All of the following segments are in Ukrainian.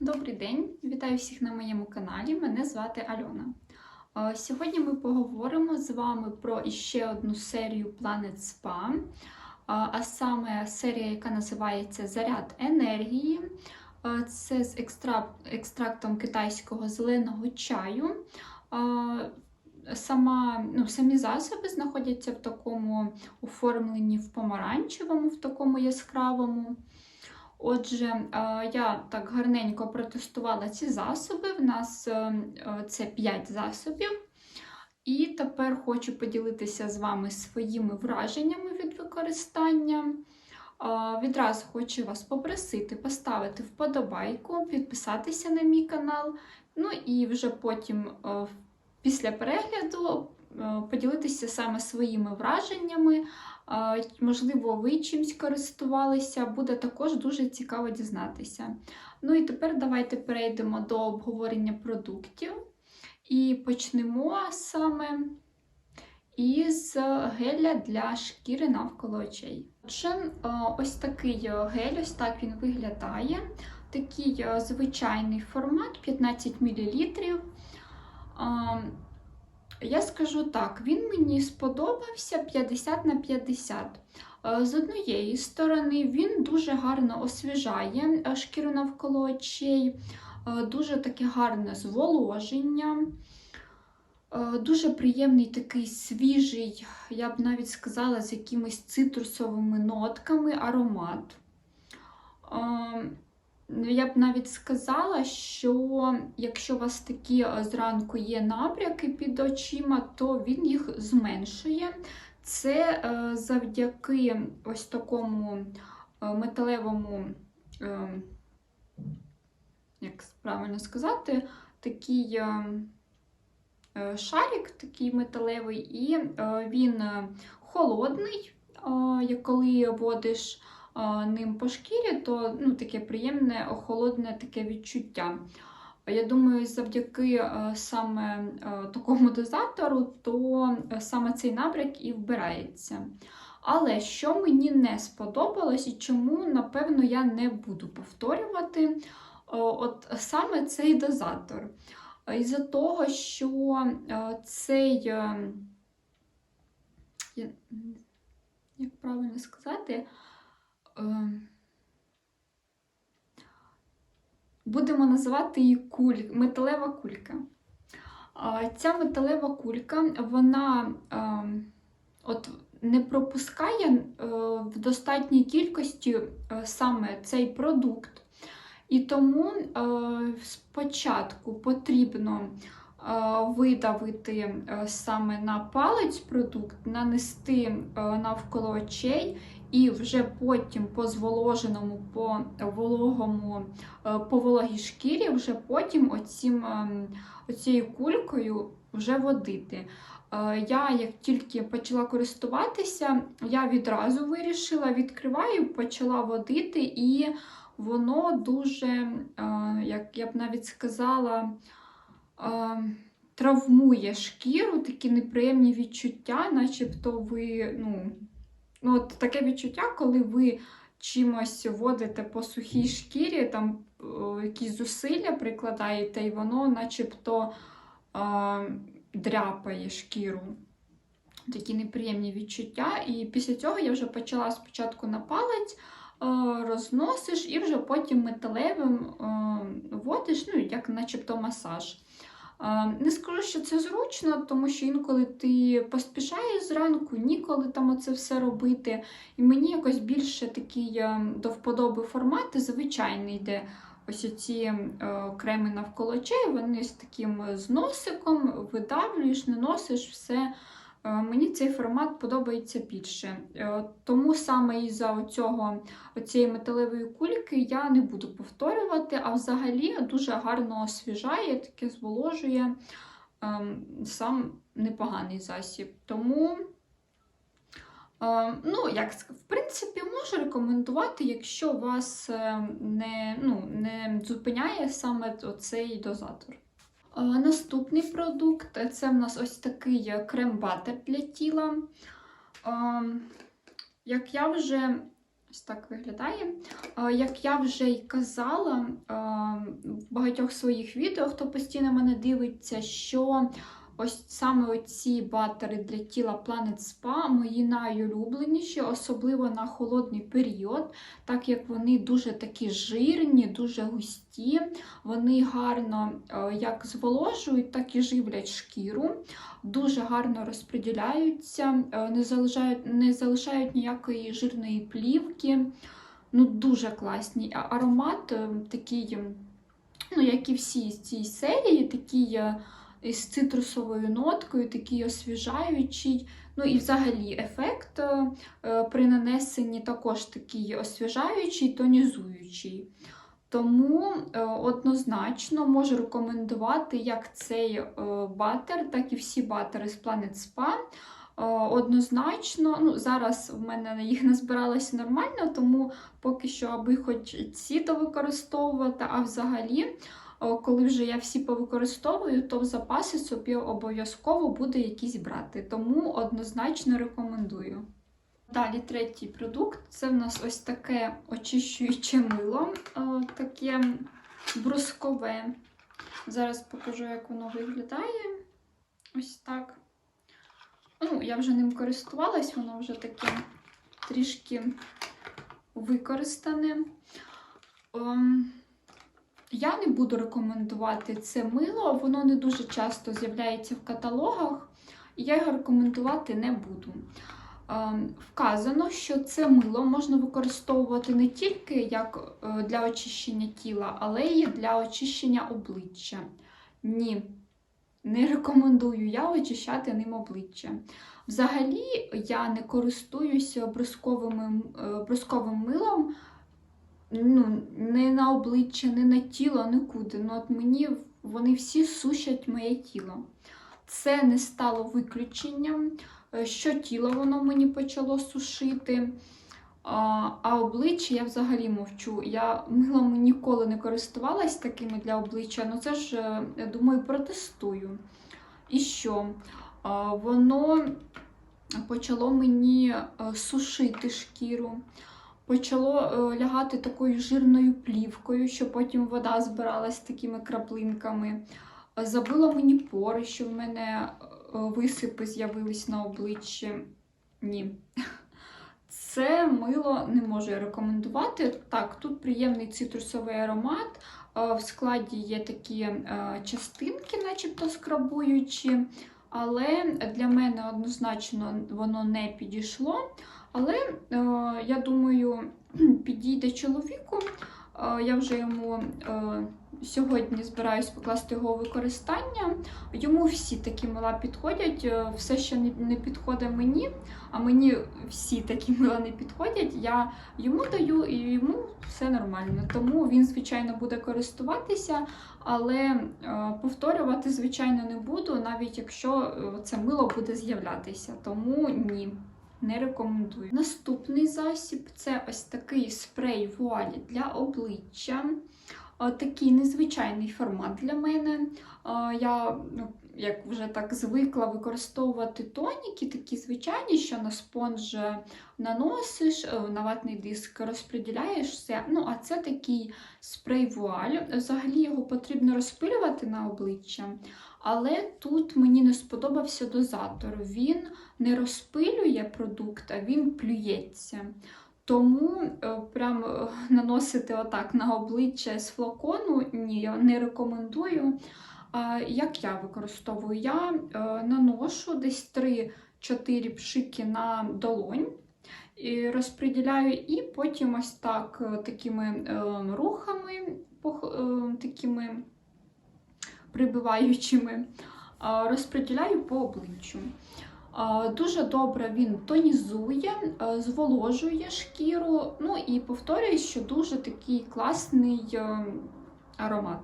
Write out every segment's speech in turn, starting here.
Добрий день, вітаю всіх на моєму каналі. Мене звати Альона. Е, Сьогодні ми поговоримо з вами про іще одну серію Planet Spa, е, а саме серія, яка називається Заряд енергії. Е, Це з екстрактом китайського зеленого чаю. Сама, ну, самі засоби знаходяться в такому оформленні в помаранчевому, в такому яскравому. Отже, е, я так гарненько протестувала ці засоби. В нас е, е, це 5 засобів. І тепер хочу поділитися з вами своїми враженнями від використання. Відразу хочу вас попросити поставити вподобайку, підписатися на мій канал. Ну і вже потім, після перегляду, поділитися саме своїми враженнями. Можливо, ви чимсь користувалися, буде також дуже цікаво дізнатися. Ну і тепер давайте перейдемо до обговорення продуктів і почнемо саме із геля для шкіри навколо очей. Отже, е, ось такий е, гель, ось так він виглядає. Такий е, звичайний формат 15 мл. Я скажу так, він мені сподобався 50 на 50. Е, З однієї сторони, він дуже гарно освіжає е, шкіру навколо очей, е, дуже таке гарне зволоження, дуже приємний такий свіжий, я б навіть сказала, з якимись цитрусовими нотками аромат. Е, я б навіть сказала, що якщо у вас такі е, зранку є набряки під очима, то він їх зменшує. Це е, завдяки ось такому е, металевому, як правильно сказати, такий шарик, такий металевий, і він холодний, коли водиш ним по шкірі, то ну, таке приємне, холодне таке відчуття. Я думаю, завдяки е, саме е, такому дозатору, то е, саме цей набряк і вбирається. Але що мені не сподобалось і чому, напевно, я не буду повторювати, от саме цей дозатор. Із-за того, що цей, як правильно сказати, будемо називати її куль, металева кулька. Ця металева кулька, вона е, от не пропускає е, в достатній кількості е, саме цей продукт. І тому е, спочатку потрібно видавити саме на палець продукт, нанести навколо очей і вже потім по зволоженому, по вологому, е, по вологій шкірі, вже потім оцім, ем, оцією кулькою вже водити. Е, Я, як тільки почала користуватися, я відразу вирішила, відкриваю, почала водити, і воно дуже, е, як я б навіть сказала, е, травмує шкіру, такі неприємні відчуття, начебто ви, ну, Ну, от таке відчуття, коли ви чимось водите по сухій шкірі, там о, якісь зусилля прикладаєте, і воно начебто е, дряпає шкіру. Такі неприємні відчуття. І після цього я вже почала спочатку на палець, е, розносиш і вже потім металевим е, водиш, ну, як начебто масаж. Е, Не скажу, що це зручно, тому що інколи ти поспішаєш зранку, ніколи там оце все робити. І мені якось більше такий е, до вподоби формат, звичайний, де ось оці е, креми навколо очей, вони з таким зносиком, видавлюєш, наносиш все. Е, Мені цей формат подобається більше. Е, Тому саме із-за оцієї металевої кульки я не буду повторювати, а взагалі дуже гарно освіжає, таке зволожує ем, сам непоганий засіб. Тому, ем, ну, як в принципі, можу рекомендувати, якщо вас е, не, ну, не зупиняє саме цей дозатор. Е, Наступний продукт це в нас ось такий е, крем-батер для тіла. Ем, Як я вже ось так виглядає, Е, як я вже й казала, в багатьох своїх відео, хто постійно мене дивиться, що ось саме оці батери для тіла Planet Spa мої найулюбленіші, особливо на холодний період, так як вони дуже такі жирні, дуже густі, вони гарно е, як зволожують, так і живлять шкіру, дуже гарно розподіляються, е, не залишають, не залишають ніякої жирної плівки. Ну, дуже класні. Аромат е, такий, ну, як і всі з цієї серії, такий е, з цитрусовою ноткою, такий освіжаючий. Ну і взагалі ефект е, е, при нанесенні також такий освіжаючий, тонізуючий. Тому е, однозначно можу рекомендувати як цей батер, так і всі батери з Planet Spa. Однозначно, ну зараз в мене їх не збиралося нормально, тому поки що, аби хоч ці то використовувати, а взагалі, коли вже я всі повикористовую, то в запаси собі обов'язково буду якісь брати. Тому однозначно рекомендую. Далі третій продукт це в нас ось таке очищуюче мило, таке брускове. Зараз покажу, як воно виглядає. Ось так. Ну, я вже ним користувалась, воно вже таке трішки використане. Я не буду рекомендувати це мило, воно не дуже часто з'являється в каталогах, і я його рекомендувати не буду. Ем, Вказано, що це мило можна використовувати не тільки як е, для очищення тіла, але й для очищення обличчя. Ні, не рекомендую я очищати ним обличчя. Взагалі, я не користуюся брусковим, е, милом ну, не на обличчя, не на тіло, нікуди. Ну, от мені вони всі сушать моє тіло. Це не стало виключенням. Е, Що тіло воно мені почало сушити. А, а обличчя я взагалі мовчу. Я милом ніколи не користувалась такими для обличчя, ну це ж, е, я думаю, протестую. І що? А, Воно почало мені е, сушити шкіру, почало е, лягати такою жирною плівкою, що потім вода збиралась такими краплинками. Е, Забило мені пори, що в мене е, висипи з'явились на обличчі. Ні. Це мило не можу рекомендувати. Так, тут приємний цитрусовий аромат. В складі є такі частинки, начебто скрабуючі, але для мене однозначно воно не підійшло. Але е, я думаю, підійде чоловіку. Е, Я вже йому е, сьогодні збираюсь покласти його у використання. Йому всі такі мила підходять. Все, що не, підходить мені, а мені всі такі мила не підходять. Я йому даю і йому все нормально. Тому він, звичайно, буде користуватися, але повторювати, звичайно, не буду, навіть якщо це мило буде з'являтися. Тому ні. Не рекомендую. Наступний засіб це ось такий спрей вуалі для обличчя. Такий незвичайний формат для мене. Я ну, як вже так звикла використовувати тоніки, такі звичайні, що на спонж наносиш, е, на ватний диск розподіляєш все. Ну, а це такий спрей вуаль. Взагалі його потрібно розпилювати на обличчя. Але тут мені не сподобався дозатор. Він не розпилює продукт, а він плюється. Тому е, прям е, наносити отак на обличчя з флакону ні, я не рекомендую. Як я використовую? Я е, наношу десь 3-4 пшики на долонь. І розподіляю, і потім ось так такими рухами, такими прибиваючими, розподіляю по обличчю. Дуже добре він тонізує, е, зволожує шкіру. Ну і повторюю, що дуже такий класний е, аромат.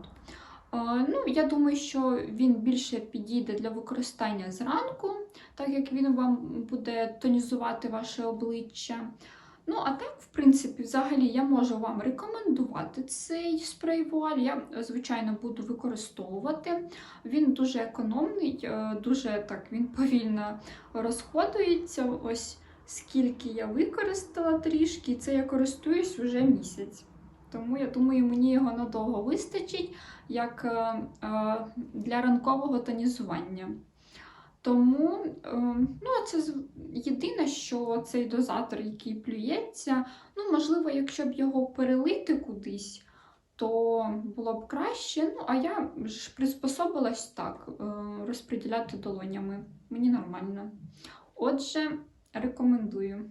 Е, Ну, я думаю, що він більше підійде для використання зранку, так як він вам буде тонізувати ваше обличчя. Ну, а так, в принципі, взагалі я можу вам рекомендувати цей спрей вуаль. Я, звичайно, буду використовувати. Він дуже економний, е, дуже так він повільно розходується. Ось скільки я використала трішки, це я користуюсь вже місяць. Тому я думаю, мені його надовго вистачить як е, е, для ранкового тонізування. Тому е, ну, це єдине, що цей дозатор, який плюється, ну, можливо, якщо б його перелити кудись, то було б краще. Ну, а я ж приспособилась так, е, розподіляти долонями. Мені нормально. Отже, рекомендую.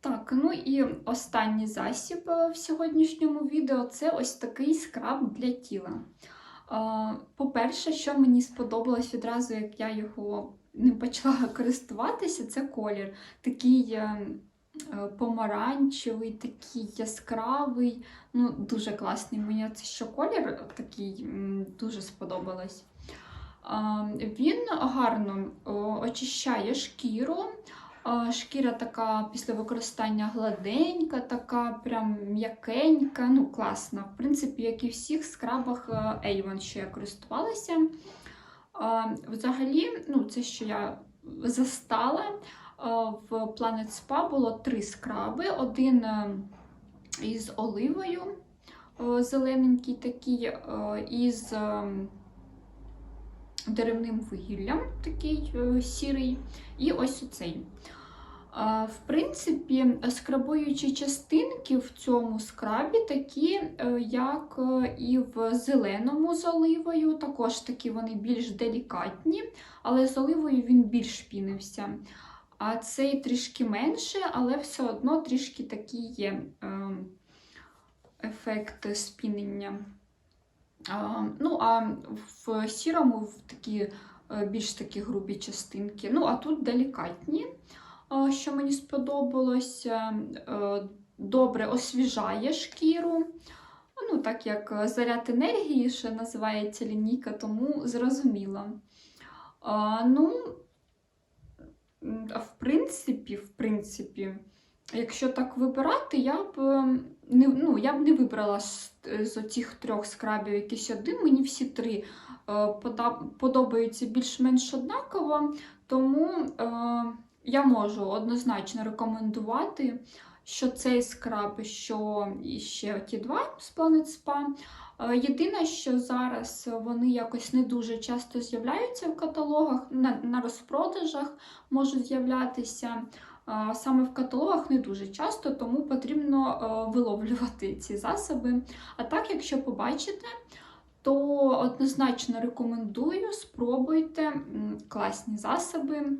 Так, ну і останній засіб е, в сьогоднішньому відео це ось такий скраб для тіла. По-перше, що мені сподобалось відразу, як я його не почала користуватися, це колір. Такий е, е, помаранчевий, такий яскравий, ну дуже класний. Мені це що колір такий дуже сподобалось. Він гарно очищає шкіру. Шкіра така після використання гладенька, така прям м'якенька, ну класна. В принципі, як і в всіх скрабах е, Avon, що я користувалася. Взагалі, ну, це що я застала. е, В Planet Spa було три скраби. Один е, із оливою, зелененький такий, із е, деревним вугіллям, такий е, сірий, і ось оцей. В принципі, скрабуючі частинки в цьому скрабі такі, е, як е, і в зеленому з оливою. Також такі вони більш делікатні, але з оливою він більш пінився. А цей трішки менше, але все одно трішки такий є ефект спінення. Ну, а в сірому в такі е, більш такі грубі частинки. Ну, а тут делікатні е, що мені сподобалось, е, добре освіжає шкіру. Ну, так як заряд енергії ще називається лінійка, тому зрозуміла. Ну, в принципі, в принципі, якщо так вибирати, я б е, не, ну, я б не вибрала з, з оцих трьох скрабів якийсь один. Мені всі три е, подобаються більш-менш однаково, тому. Е, я можу однозначно рекомендувати, що цей скраб, що ще ті два з Planet Spa. Е, Єдине, що зараз вони якось не дуже часто з'являються в каталогах, на, на розпродажах можуть з'являтися. Саме в каталогах не дуже часто, тому потрібно е, виловлювати ці засоби. А так, якщо побачите, то однозначно рекомендую, спробуйте класні засоби.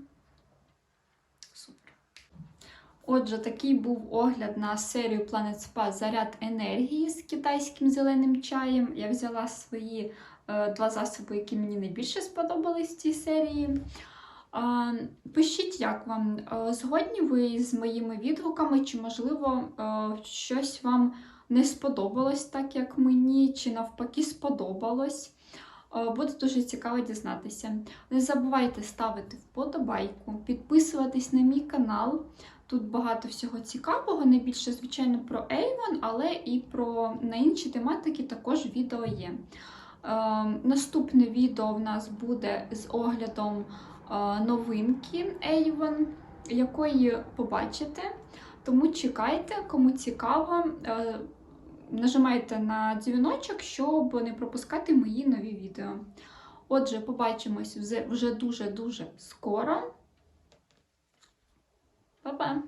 Отже, такий був огляд на серію Planet Spa Заряд енергії з китайським зеленим чаєм. Я взяла свої е, два засоби, які мені найбільше сподобались в цій серії. Пишіть, як вам Е, згодні ви з моїми відгуками, чи, можливо, е, щось вам не сподобалось так, як мені, чи навпаки сподобалось. Е, Буде дуже цікаво дізнатися. Не забувайте ставити вподобайку, підписуватись на мій канал. Тут багато всього цікавого, не більше, звичайно, про Avon, але і про на інші тематики також відео є. Наступне відео в нас буде з оглядом новинки Avon, якої побачите. Тому чекайте, кому цікаво. Е, Нажимайте на дзвіночок, щоб не пропускати мої нові відео. Отже, побачимось вже дуже-дуже скоро. Па-па!